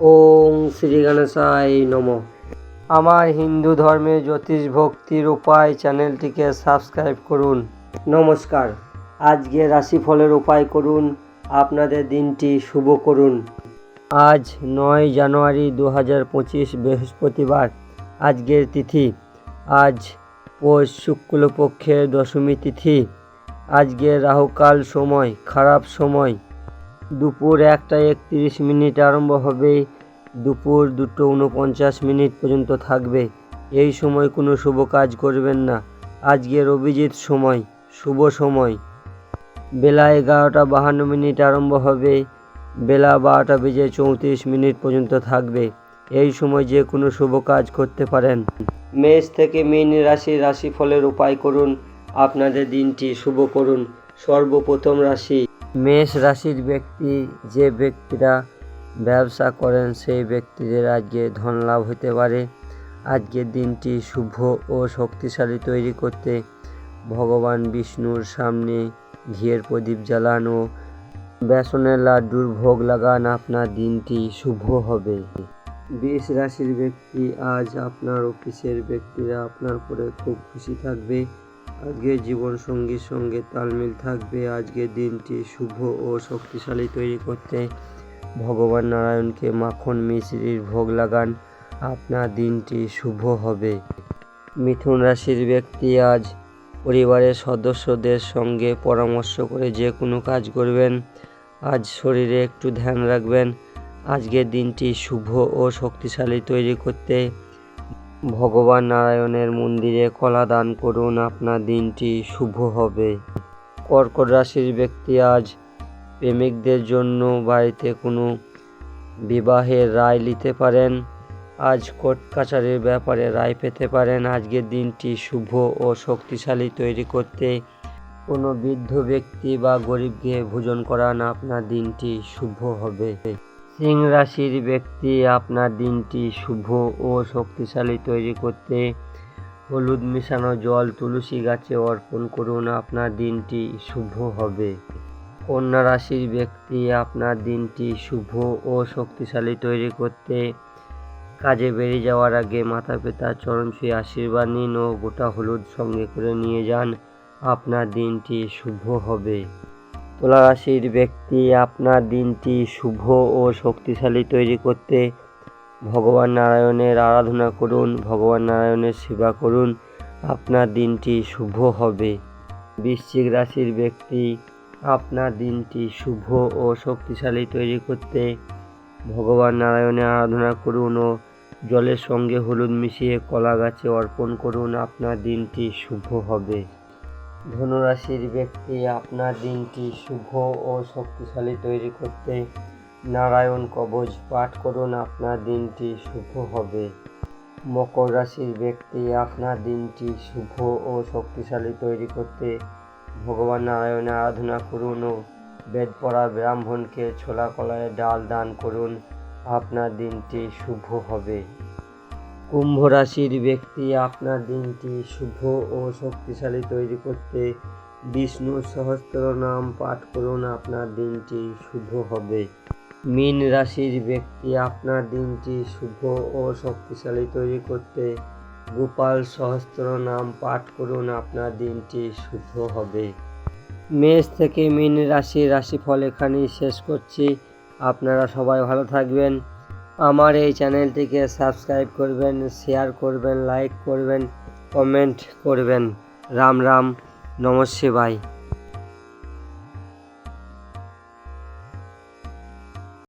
ওং শ্রী গণেশায় নম। আমার হিন্দু ধর্মে জ্যোতিষ ভক্তির উপায় চ্যানেলটিকে সাবস্ক্রাইব করুন। নমস্কার। আজকে রাশিফলের উপায় করুন, আপনাদের দিনটি শুভ করুন। আজ নয় জানুয়ারি দু হাজার পঁচিশ বৃহস্পতিবার, আজকের তিথি। আজ পৌষ শুক্লপক্ষের দশমী তিথি। আজকে রাহুকাল সময়, খারাপ সময়। দুপুর একটা একত্রিশ মিনিট আরম্ভ হবে। দুপুর দুটো উনপঞ্চাশ মিনিট পর্যন্ত থাকবে। এই সময় কোনো শুভ কাজ করবেন না। আজকের অভিজিৎ সময়, শুভ সময়। বেলা এগারোটা বাহান্ন মিনিট আরম্ভ হবে। বেলা বারোটা বেজে চৌত্রিশ মিনিট পর্যন্ত থাকবে। এই সময় যে কোনো শুভ কাজ করতে পারেন। মেষ থেকে মীন রাশি রাশিফলের উপায় করুন। আপনাদের দিনটি শুভ করুন। সর্বপ্রথম রাশি মেষ রাশির ব্যক্তি, যে ব্যক্তিরা ব্যবসা করেন সেই ব্যক্তিদের আজকে ধন লাভ হতে পারে। আজকের দিনটি শুভ ও শক্তিশালী তৈরি করতে ভগবান বিষ্ণুর সামনে ঘিয়ের প্রদীপ জ্বালান বেসনের লাড্ডুর ভোগ লাগান আপনার দিনটি শুভ হবে। বৃষ রাশির ব্যক্তি, আজ আপনার অফিসের ব্যক্তিরা আপনার উপরে খুব খুশি থাকবে। আজকে জীবন সঙ্গীর সঙ্গে তালমিল থাকবে। আজকের দিনটি শুভ ও শক্তিশালী তৈরি করতে ভগবান নারায়ণকে মাখন মিশ্রির ভোগ লাগান। আপনার দিনটি শুভ হবে। মিথুন রাশির ব্যক্তি আজ পরিবারের সদস্যদের সঙ্গে পরামর্শ করে যে কোনো কাজ করবেন। আজ শরীরে একটু ধ্যান রাখবেন। আজকের দিনটি শুভ ও শক্তিশালী তৈরি করতে ভগবান নারায়ণের মন্দিরে কলা দান করুন, আপনার দিনটি শুভ হবে। কর্কট রাশির ব্যক্তি আজ প্রেমিকদের জন্য বাড়িতে কোনো বিবাহের রায় নিতে পারেন। আজ কোর্ট কাছারির ব্যাপারে রায় পেতে পারেন। আজকের দিনটি শুভ ও শক্তিশালী তৈরি করতে কোনো বৃদ্ধ ব্যক্তি বা গরিবকে ভোজন করান, আপনার দিনটি শুভ হবে। সিং রাশির ব্যক্তি, আপনার দিনটি শুভ ও শক্তিশালী তৈরি করতে হলুদ মেশানো জল, তুলসী গাছে অর্পণ করুন, আপনার দিনটি শুভ হবে। কন্যা রাশির ব্যক্তি, আপনার দিনটি শুভ ও শক্তিশালী তৈরি করতে কাজে বেরিয়ে যাওয়ার আগে মাতা পিতার চরণ ছুঁয়ে আশীর্বাদ নিন ও গোটা হলুদ সঙ্গে করে নিয়ে যান, আপনার দিনটি শুভ হবে। তুলা রাশির ব্যক্তি আপনার দিনটি শুভ ও শক্তিশালী তৈরি করতে ভগবান নারায়ণের আরাধনা করুন, ভগবান নারায়ণের সেবা করুন, আপনার দিনটি শুভ হবে। বৃশ্চিক রাশির ব্যক্তি আপনার দিনটি শুভ ও শক্তিশালী তৈরি করতে ভগবান নারায়ণের আরাধনা করুন ও জলের সঙ্গে হলুদ মিশিয়ে কলা গাছে অর্পণ করুন, আপনার দিনটি শুভ হবে। ধনুরাশির ব্যক্তি আপনার দিনটি শুভ ও শক্তিশালী তৈরি করতে নারায়ণ কবচ পাঠ করুন, আপনার দিনটি শুভ হবে। মকর রাশির ব্যক্তি আপনার দিনটি শুভ ও শক্তিশালী তৈরি করতে ভগবান নারায়ণের আরাধনা করুন ও বেদ পড়া ব্রাহ্মণকে ছোলা কলায় ডাল দান করুন, আপনার দিনটি শুভ হবে। কুম্ভ রাশির ব্যক্তি আপনার দিনটি শুভ ও শক্তিশালী তৈরি করতে বিষ্ণু সহস্র নাম পাঠ করুন, আপনার দিনটি শুভ হবে। মীন রাশির ব্যক্তি আপনার দিনটি শুভ ও শক্তিশালী তৈরি করতে গোপাল সহস্র নাম পাঠ করুন, আপনার দিনটি শুভ হবে। মেষ থেকে মীন রাশি রাশিফল এখানেই শেষ করছি। আপনারা সবাই ভালো থাকবেন। আমার এই চ্যানেলটিকে সাবস্ক্রাইব করবেন, শেয়ার করবেন, লাইক করবেন, কমেন্ট করবেন। রাম রাম নমস্কার শিবায়